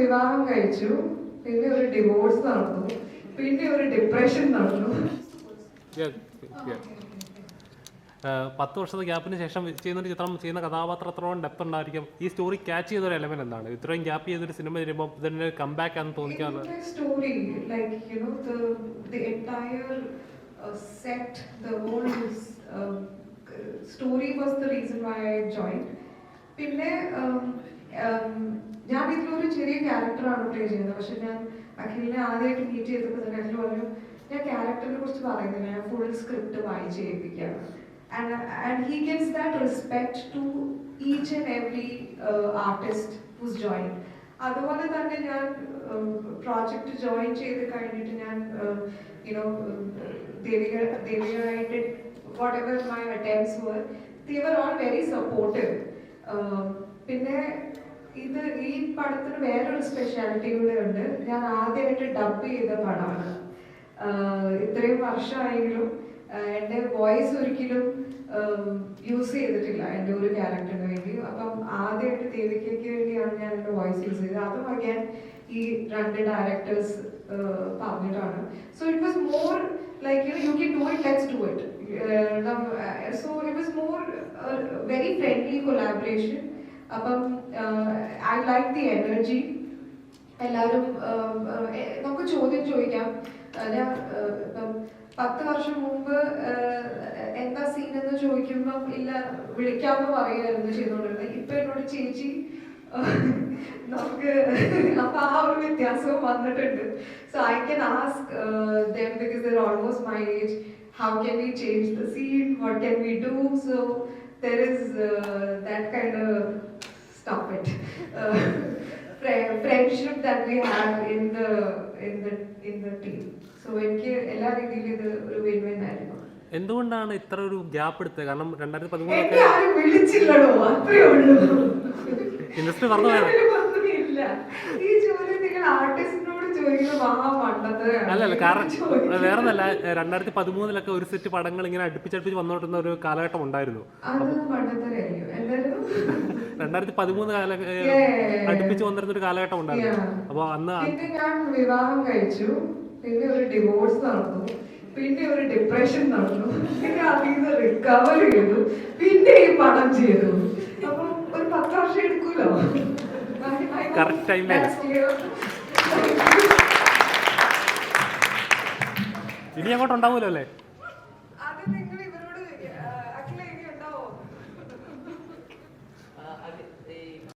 വിവാഹം കഴിച്ചു. പിന്നെ ഒരു ഡിവോഴ്സ് നടന്നു. പിന്നെ ഒരു ഡിപ്രഷൻ നടന്നു. പത്ത് വർഷത്തെ ഗ്യാപ്പിന് ശേഷം ചെയ്യുന്ന ഒരു ചിത്രം ചെയ്യുന്ന കഥാപാത്രത്തോളം ഡെപ്ത് ഉണ്ടായിരിക്കും? ഈ സ്റ്റോറി ക്യാച്ച് ചെയ്ത ഒരു എലമെന്റ് എന്താണ്? ഇത്രയും ഗ്യാപ്പ് ചെയ്തൊരു സിനിമ വരുമ്പോൾ ഇതിന്റെ കംബാക്ക് ആണെന്ന് തോന്നിക്കാൻ story know, the the entire uh, set, the whole uh, story was the reason why പിന്നെ ക്യാരക്ടറാണ് പ്ലേ ചെയ്യുന്നത്. പക്ഷെ ഞാൻ അഖിലിനെ ആദ്യമായിട്ട് മീറ്റ് ചെയ്തപ്പോൾ തന്നെ അഖിൽ പറഞ്ഞു ഞാൻ ക്യാരക്ടറിനെ കുറിച്ച് പറയുന്നില്ല. ഞാൻ ഫുൾ സ്ക്രിപ്റ്റ് വായിച്ച് കേൾപ്പിക്കുകയാണ്. And and he gets that respect to each and every artist who's join അതുപോലെ തന്നെ ഞാൻ പ്രോജക്റ്റ് ജോയിൻ ചെയ്ത് കഴിഞ്ഞിട്ട് ഞാൻ you know Devika ദേവികയായിട്ട് whatever my attempts were they all very supportive പിന്നെ ഇത് ഈ പടത്തിന് വേറൊരു സ്പെഷ്യാലിറ്റി കൂടെ ഉണ്ട് ഞാൻ ആദ്യമായിട്ട് ഡബ് ചെയ്ത പടമാണ്. ഇത്രയും വർഷമായെങ്കിലും എന്റെ വോയിസ് ഒരിക്കലും യൂസ് ചെയ്തിട്ടില്ല എന്റെ ഒരു ക്യാരക്ടറിന് വേണ്ടി. അപ്പം ആദ്യമായിട്ട് ദേവികയ്ക്ക് വേണ്ടിയാണ് ഞാൻ എന്റെ വോയിസ് യൂസ് ചെയ്തത്. അതും again ഈ രണ്ട് ഡയറക്ടേഴ്സ് പറഞ്ഞിട്ടാണ്. So it was more like you you can do it let's do it so it was more very friendly collaboration അപ്പം ഐ ലൈക്ക് ദി എനർജി എല്ലാവരും നമുക്ക് ചോദ്യം ചോദിക്കാം. ഞാൻ ഇപ്പം പത്ത് വർഷം മുമ്പ് എന്താ സീൻ എന്ന് ചോദിക്കുമ്പം ഇല്ല വിളിക്കാമെന്ന് പറയുമായിരുന്നു ചെയ്തുകൊണ്ടിരുന്നത്. ഇപ്പൊ എന്നോട് ചേച്ചി നമുക്ക് അപ്പൊ ആ ഒരു വ്യത്യാസവും വന്നിട്ടുണ്ട്. So I can ask them because they're almost my age how can we change the scene what can we do so there is that kind stop it. Uh, friendship that we have in the in the in the team. So എനിക്ക് എല്ലാ രീതിയിലും ഇത് ഒരു win win ആയിരുന്നു. എന്തുകൊണ്ടാണ് ഇത്ര ഒരു gap എടുത്തത്? കാരണം രണ്ടായിരത്തി പതിമൂന്ന് ആരും വിളിച്ചില്ലടോ അത്രേ ഉള്ളൂ. ഇൻഡസ്ട്രി പറഞ്ഞു ഈ ചോദ്യം അല്ലല്ല കാരണം. വേറെ നല്ല രണ്ടായിരത്തി പതിമൂന്നിലൊക്കെ ഒരു സെറ്റ് പടങ്ങൾ ഇങ്ങനെ അടുപ്പിച്ചടുപ്പിച്ച് വന്നോട്ടുന്ന ഒരു കാലഘട്ടം ഉണ്ടായിരുന്നു. രണ്ടായിരത്തി പതിമൂന്ന് കാല. അടുപ്പിച്ച് വന്നിരുന്ന ഒരു കാലഘട്ടം ഉണ്ടായിരുന്നു. അപ്പൊ അന്ന് ഞാൻ വിവാഹം കഴിച്ചു. പിന്നെ ഒരു ഡിവോഴ്സ് നടന്നു. പിന്നെ ഒരു ഡിപ്രഷൻ നടന്നു. പിന്നെ അതിൽ നിന്ന് റിക്കവർ ചെയ്തു. പിന്നെ ഈ പടം ചെയ്തു. അപ്പം ഒരു പത്ത് വർഷം എടുക്കൂലോ? Correct ടൈമിൽ ഇനി അങ്ങോട്ട് ഉണ്ടാവൂലോ അല്ലേ?